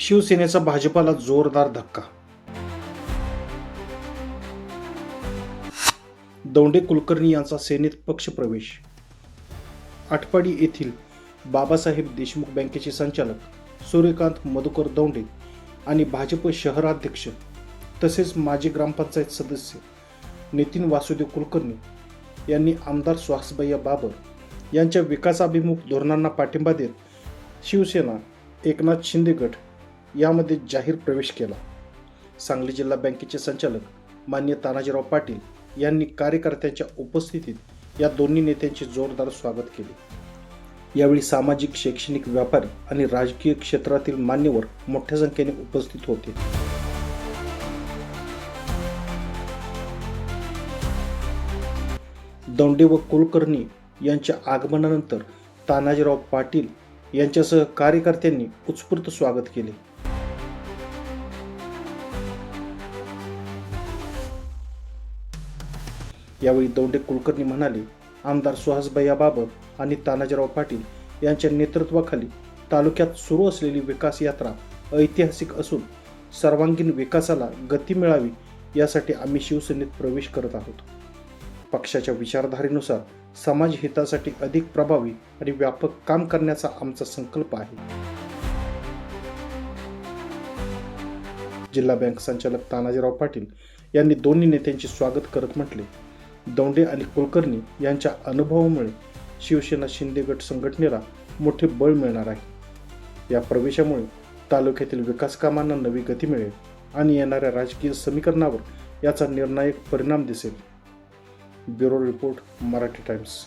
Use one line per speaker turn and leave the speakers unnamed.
शिवसेनेचा भाजपाला जोरदार धक्का. दौंडे कुलकर्णी यांचा सेनेत पक्षप्रवेश. आटपाडी येथील बाबासाहेब देशमुख बँकेचे संचालक सूर्यकांत मधुकर दौंडे आणि भाजप शहराध्यक्ष तसेच माजी ग्रामपंचायत सदस्य नितीन वासुदेव कुलकर्णी यांनी आमदार सुहासभैया बाबर यांच्या विकासाभिमुख धोरणांना पाठिंबा देत शिवसेना एकनाथ शिंदे गट यामध्ये जाहीर प्रवेश केला. सांगली जिल्हा बँकेचे संचालक मान्य तानाजीराव पाटील यांनी कार्यकर्त्यांच्या उपस्थितीत या दोन्ही नेत्यांचे जोरदार स्वागत केले. यावेळी सामाजिक शैक्षणिक व्यापारी आणि राजकीय क्षेत्रातील मान्यवर मोठ्या संख्येने उपस्थित होते. दोंडे व कुलकर्णी यांच्या आगमनानंतर तानाजीराव पाटील यांच्यासह कार्यकर्त्यांनी उत्स्फूर्त स्वागत केले. यावेळी दौंडे कुलकर्णी म्हणाले आमदार सुहासभैया बाबर आणि तानाजीराव पाटील यांच्या नेतृत्वाखाली तालुक्यात सुरू असलेली विकास यात्रा ऐतिहासिक असून सर्वांगीण विकासाला गती मिळावी यासाठी आम्ही शिवसेनेत प्रवेश करत आहोत. पक्षाच्या विचारधारेनुसार समाज हितासाठी अधिक प्रभावी आणि व्यापक काम करण्याचा आमचा संकल्प आहे. जिल्हा बँक संचालक तानाजीराव पाटील यांनी दोन्ही नेत्यांचे स्वागत करत म्हटले. दौंडे आणि कुलकर्णी यांच्या अनुभवामुळे शिवसेना शिंदे गट संघटनेला मोठे बळ मिळणार आहे. या प्रवेशामुळे तालुक्यातील विकास कामांना नवी गती मिळेल आणि येणाऱ्या राजकीय समीकरणावर याचा निर्णायक परिणाम दिसेल. Bureau report Marathi times.